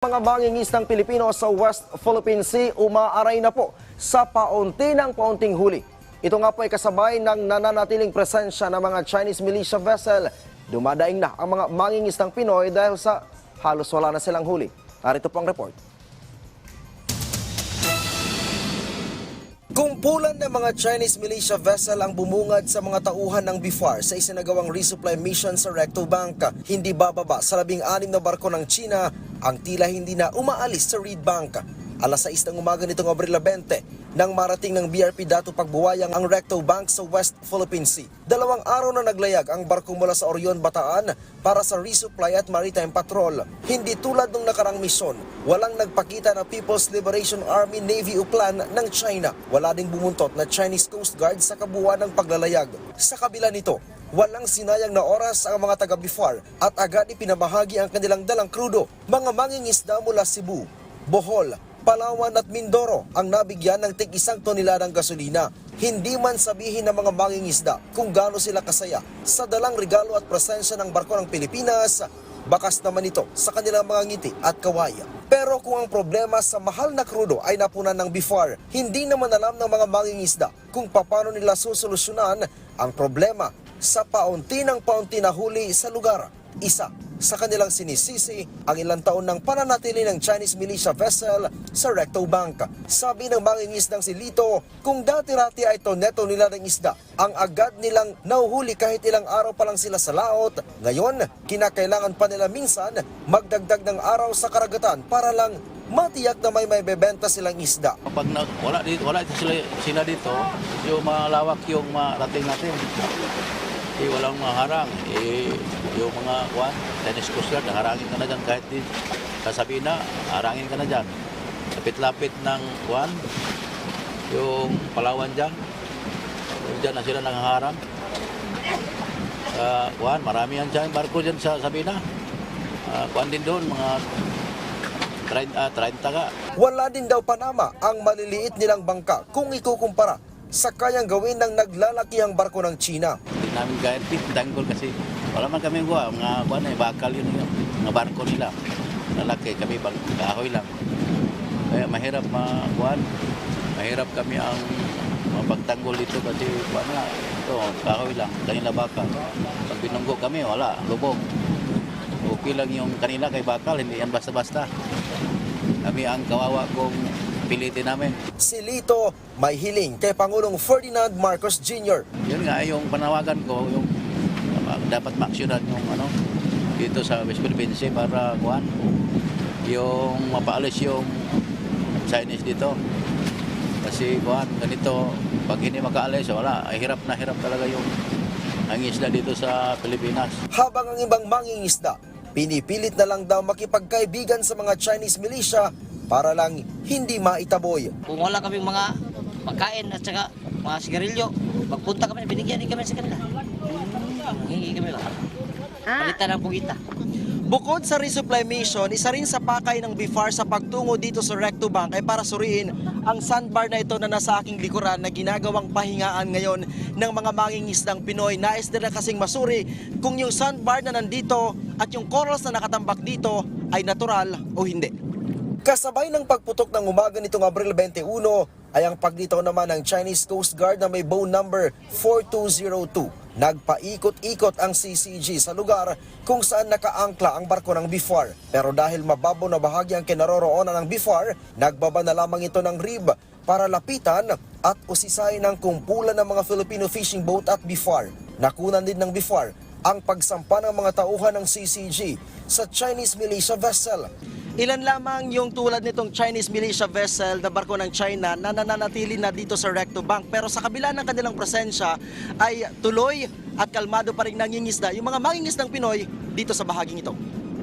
Mga mangingisdang Pilipino sa West Philippine Sea umaaray na po sa paunti ng paunting huli. Ito nga po ay kasabay ng nananatiling presensya ng mga Chinese militia vessel. Dumadaing na ang mga mangingisdang Pinoy dahil sa halos wala na silang huli. Narito po ang report. Kumpulan ng mga Chinese militia vessel ang bumungad sa mga tauhan ng BIFAR sa isinagawang resupply mission sa Recto Bank. Hindi bababa sa labing-anim na barko ng China ang tila hindi na umaalis sa Reed Bank. Alas 6 ng umaga nitong Abril 20 nang marating ng BRP Dato Pagbuwayang ang Recto Bank sa West Philippine Sea. Dalawang araw na naglayag ang barko mula sa Orion, Bataan para sa resupply at maritime patrol. Hindi tulad ng nakarang misyon, walang nagpakita na People's Liberation Army Navy o plan ng China. Wala ding bumuntot na Chinese Coast Guard sa kabuuan ng paglalayag. Sa kabila nito, Walang sinayang na oras ang mga taga-BIFAR at agad ipinamahagi ang kanilang dalang krudo. Mga mangingisda mula Cebu, Bohol, Palawan at Mindoro ang nabigyan ng tig isang toneladang gasolina. Hindi man sabihin ng mga mangingisda kung gaano sila kasaya sa dalang regalo at presensya ng barko ng Pilipinas, bakas naman ito sa kanilang mga ngiti at kawaya. Pero kung ang problema sa mahal na krudo ay napunan ng BIFAR, hindi naman alam ng mga mangingisda kung paano nila susolusyonan ang problema sa paunti ng paunti na huli sa lugar. Isa sa kanilang sinisisi ang ilang taon ng pananatili ng Chinese militia vessel sa Recto Bank. Sabi ng mangingisdang si Lito, kung dati-rati ay toneto nila ng isda, ang agad nilang nauhuli kahit ilang araw pa lang sila sa laot. Ngayon, kinakailangan pa nila minsan magdagdag ng araw sa karagatan para lang matiyak na may may bebenta silang isda. Kapag na, wala dito, wala dito sila, sila dito, yung malawak yung marating natin. Eh, walang mga harang. Eh, yung mga kwan, tennis coast guard, harangin ka na dyan kahit di sasabihin na, harangin ka na dyan. Lapit-lapit ng kwan, yung Palawan dyan, dyan na sila nangaharang. Sa kwan, marami yan dyan, barko dyan sa Sabina. Uh, kwan din doon, mga 30, ah, 30 ka. Wala din daw Panama ang maliliit nilang bangka kung ikukumpara sa kayang gawin ng naglalakihang barko ng China. Namin kaya tanggol kasi wala man kami gawa. Mga kuwan eh, bakal yun yung mga barko nila. Lalaki kami bang kahoy lang. Kaya mahirap makuan. Mahirap kami ang mapagtanggol dito kasi kuwan nga. Ito, kahoy lang. Kanila bakal. Pag binunggo kami, wala. Lubog. Okay lang yung kanila kay bakal. Hindi yan basta-basta. Kami ang kawawa kung pilitin namin. Si Lito may hiling kay Pangulong Ferdinand Marcos Jr. Yun nga, yung panawagan ko, yung uh, dapat maaksyonan yung ano, dito sa West Philippine Sea para kuhan, yung mapaalis yung Chinese dito. Kasi kuhan, ganito, pag hindi makaalis, wala, ay hirap na hirap talaga yung ang isla dito sa Pilipinas. Habang ang ibang mangingisda, pinipilit na lang daw makipagkaibigan sa mga Chinese militia para lang hindi maitaboy. Kung wala kaming mga pagkain at saka mga sigarilyo, magpunta kami, binigyan din kami sa kanila. Hingi kami lang. Palitan ng pugita. Bukod sa resupply mission, isa rin sa pakay ng BIFAR sa pagtungo dito sa Recto Bank ay para suriin ang sandbar na ito na nasa aking likuran na ginagawang pahingaan ngayon ng mga mangingisdang Pinoy. Nais nila kasing masuri kung yung sandbar na nandito at yung corals na nakatambak dito ay natural o hindi. Kasabay ng pagputok ng umaga nitong Abril 21 ay ang paglitaw naman ng Chinese Coast Guard na may bow number 4202. Nagpaikot-ikot ang CCG sa lugar kung saan nakaangkla ang barko ng BIFAR. Pero dahil mababaw na bahagi ang kinaroroonan ng BIFAR, nagbaba na lamang ito ng rib para lapitan at usisayin ng kumpulan ng mga Filipino fishing boat at BIFAR. Nakunan din ng BIFAR ang pagsampa ng mga tauhan ng CCG sa Chinese militia vessel. Ilan lamang yung tulad nitong Chinese militia vessel na barko ng China na nananatili na dito sa Recto Bank. Pero sa kabila ng kanilang presensya ay tuloy at kalmado pa rin nangingisda yung mga mangingisdang Pinoy dito sa bahaging ito.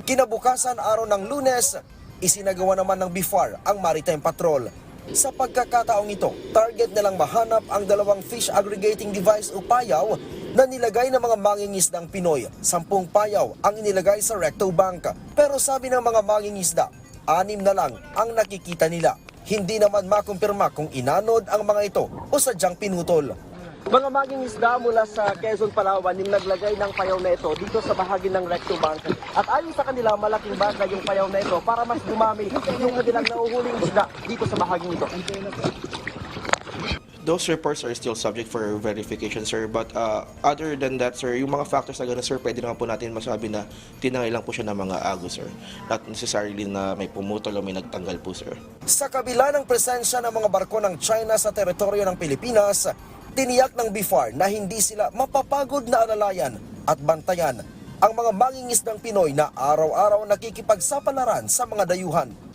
Kinabukasan araw ng lunes, isinagawa naman ng BIFAR ang maritime patrol. Sa pagkakataong ito, target nilang mahanap ang dalawang fish aggregating device o payaw na nilagay ng mga mangingisdang Pinoy. Sampung payaw ang inilagay sa Recto Bank. Pero sabi ng mga mangingisda, anim na lang ang nakikita nila. Hindi naman makumpirma kung inanod ang mga ito o sadyang pinutol. Mga maging isda mula sa Quezon, Palawan yung naglagay ng payaw na ito dito sa bahagi ng Recto Bank. At ayon sa kanila, malaking bagay yung payaw na ito para mas dumami yung kanilang nauhuling isda dito sa bahaging ito. Those reports are still subject for verification, sir. But uh, other than that, sir, yung mga factors na gano'n, sir, pwede naman po natin masabi na tinangay lang po siya ng mga agos, sir. Not necessarily na may pumutol o may nagtanggal po, sir. Sa kabila ng presensya ng mga barko ng China sa teritoryo ng Pilipinas, tiniyak ng BIFAR na hindi sila mapapagod na alalayan at bantayan ang mga mangingisdang Pinoy na araw-araw nakikipagsapalaran sa mga dayuhan.